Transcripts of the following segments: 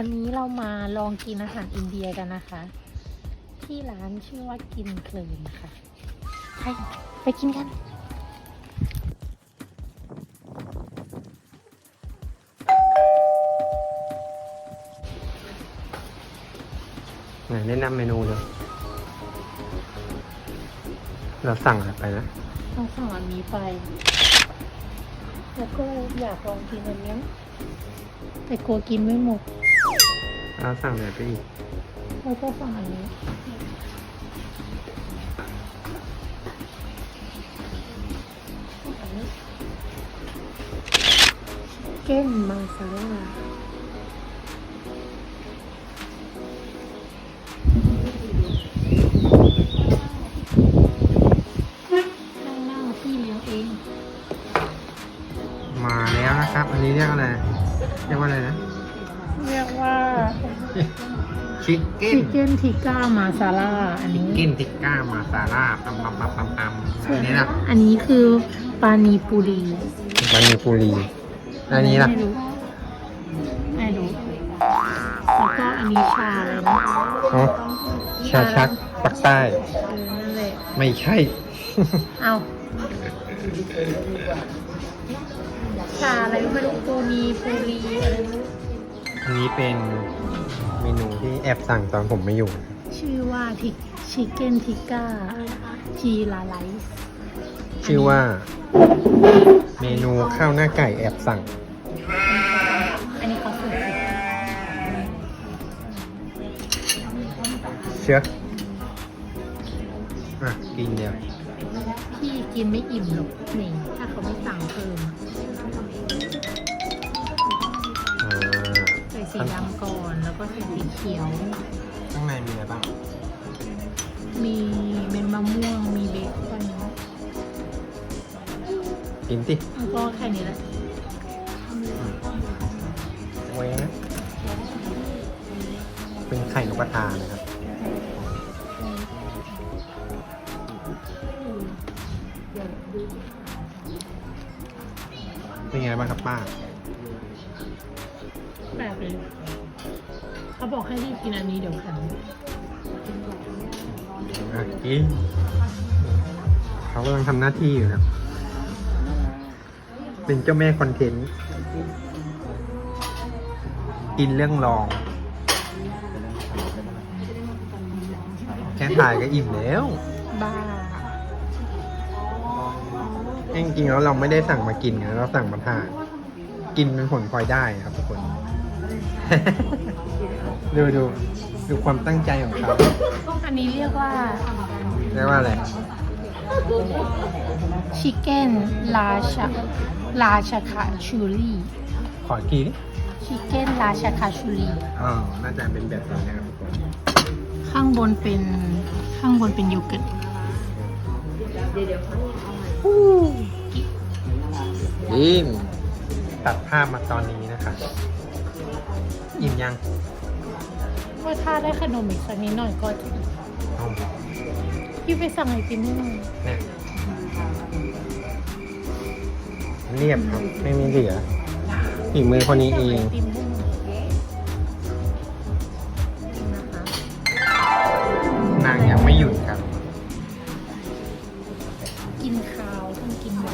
วันนี้เรามาลองกินอาหารอินเดียกันนะคะ ที่ร้านชื่อว่ากินเพลินค่ะไปไปกินกันไหนแนะนำเมนูเลยเราสั่งอะไรไปนะต้องสั่งอันนี้ไป แล้วก็อยากลองกินอันเนี้ย แต่กลัวกินไม่หมดเราสั่งอะไรไปอีกแล้วก็สั่งอันนี้เก้นมาซาร่า นะครับอันนี้เรียกอะไร เรียกว่าอะไรนะ เรียกว่า ชิคเก้ชินคเก้นทิก้ามาซาร่าอันนี้ กินทิกก้ามาซาร่าปั๊มปั๊มปั๊มปั๊มปั๊มอันนี้นะอันนี้คือปานีปุรีบานิปุรีอันนี้ล่ะไม่รู้ไม่รู้แล้วก็อันนี้ชาอะไรนะอ๋อชาชักปักใต้ เออนั่นแหละไม่ใช่ เอา ชาอะไรไม่รู้ปูนีปูรีอะไรไม่รู้อันนี้เป็นเมนูที่แอบสั่งตอนผมไม่อยู่ ชื่อว่าทิชิคเก้นทิก้าจีลาไลซ์ชื่อว่า เมนูข้าวหน้าไก่แอบสั่ง อันนี้เขาสุดเชื้ออะกินเดียวพี่กินไม่อิ่มหรอกนี่ถ้าเขาไม่สั่งเพิ่ม ส่สีดำก่อน แล้วก็ใส่สีเขียว ข้างในมีอะไรบ้าง มีเม็ดมะม่วง มีเบคอนกินสิแล้วก็แค่นี้แหละเว้ยนะเป็นไข่นกกระทานะครับ เป็นไงบ้างครับป้า แบบเลยเขาบอกให้รีบกินอันนี้เดี๋ยวแข็งอะกินเขากำลังทำหน้าที่อยู่ครับเป็นเจ้าแม่คอนเทนต์ กินเรื่องรอง แค่ถ่ายก็อิ่มแล้ว บ้าจริงๆแล้วเราไม่ได้สั่งมากินนะเราสั่งมาถ่ายกินเป็นผลพลอยได้ครับทุกคน ดูดูดูความตั้งใจของเขาอันนี้เรียกว่าเรียกว่าอะไรชิคเก้นราชาราชาคาชูรีขออีกทีดิชิคเก้นราชาคาชูรีอ๋อน่าจะเป็นแบบนี้นะครับทุกคนข้างบนเป็นข้างบนเป็นโยเกิร์ตอู้อิ่มตัดภาพมาตอนนี้นะคะ อิ่มยังว่าถ้าได้ขนมอีกสักนิดหน่อยก็จะอ๋อพี่ไปสั่งไอติมให้หน่อยเนี่ยเรียบครับ ไม่มีเหลือฝีมือคนนี้เองสั่ไอติมให้หน่อยนะคะนางยังไม่หยุดครับกินข้าวต้องกินหมู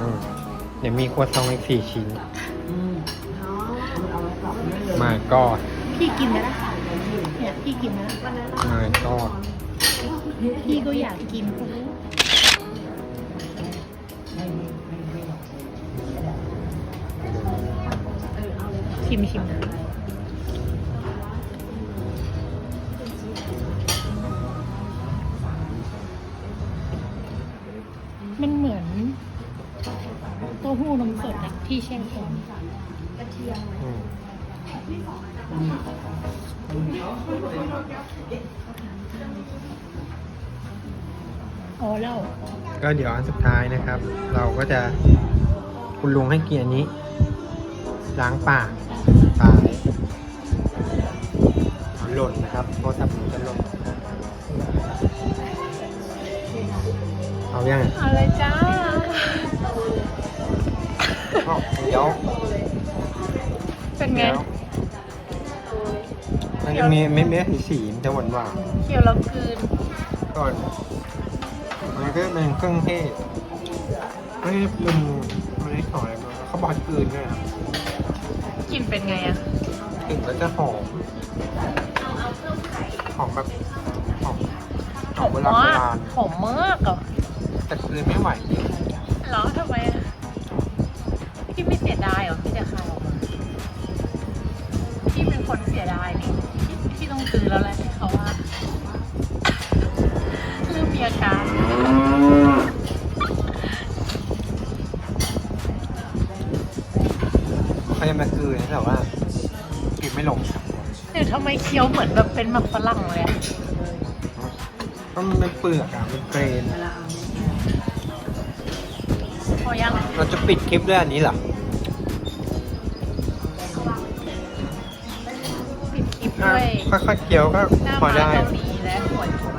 อืมเดี๋ยวมีครัวซองอีกสี่ชิ้น มาก็พี่กินไหมล่ะเนี่ยพี่กินไหมล่ะมาก็พี่ก็อยากกิน ชิมชิมนะมันเหมือนเต้าหู้นมสดอะที่แช่แข็งอืม อ๋อแล้วก็เดี๋ยวอันสุดท้ายนะครับ เราก็จะคุณลุงให้เกียรตินี้ ล้างปากตายหล่นนะครับโทรศัพท์หนูจะหล่นเอายังอะไรจ้าเอาเดี๋ยวเป็นไงเดี๋ยว คี้ยวมีเม็ดเม็ดสีสีๆมันจะหวานหวานเคี้ยวแล้วกลืนๆก่อนมันก็เป็นเครื่องเทศไม่ได้ปรุงไม่ได้ขออะไรมาเขาบอกให้กลืนด้วยนะกลิ่นเป็นไงอะกลิ่นก็จะหอมหอมแบบหอมหอมโบราณโบมากราณหอมมากอะแต่กลืนไม่ไหวจริงเหรอทำไมอะพี่ไม่เสียดายเหรอพี่จะคายออกมาพี่เป็นคนเสียดายนี่พี่พี่ ต้องกลืนแล้วแหละให้เขาว่าเริ่มมีอาการเขาจะมากลืนแต่ว่ากลืนไม่ลงหรือทำไมเคี้ยวเหมือนแบบเป็นหมักฝรั่งเลยอะเพราะมันเป็นเปลือกอะมันเกรนพอยังเราจะปิดคลิปด้วยอันนี้เหรอ ปิดคลิปด้วยค่อยๆเคี้ยวก็หน้าพอม้าได้ เกาหลีและหัวจุก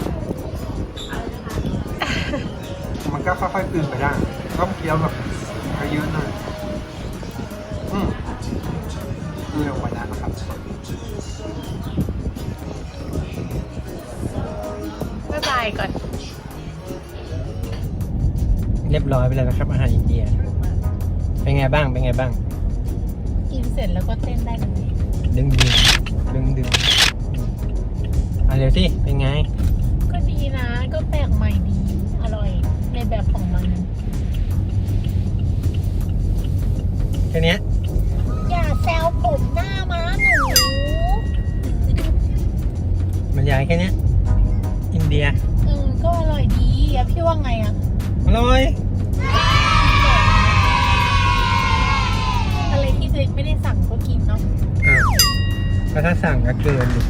มันก็ค่อยๆกลืนไปได้ต้องเคี้ยวแบบเยอะๆหน่อยอืมกลืนลงไปได้นะครับ บ๊ายบายก่อน เรียบร้อยไปแล้วนะครับ อาหารอินเดีย เป็นไงบ้าง เป็นไงบ้าง กินเสร็จแล้วก็เต้นได้เลยดึงดึงดึงดึง อะเดี๋ยวสิ เป็นไง ก็ดีนะ ก็แปลกใหม่ดี อร่อยในแบบของมันแค่เนี้ยอย่าแซวผมหน้าม้าหนูมันยายแค่เนี้ยอินเดียอืมก็อร่อยดีอะพี่ว่าไงอะอร่อยอะไรที่ตัวเองไม่ได้สั่งก็กินเนาะอะแล้วถ้าสั่งก็เกินดิ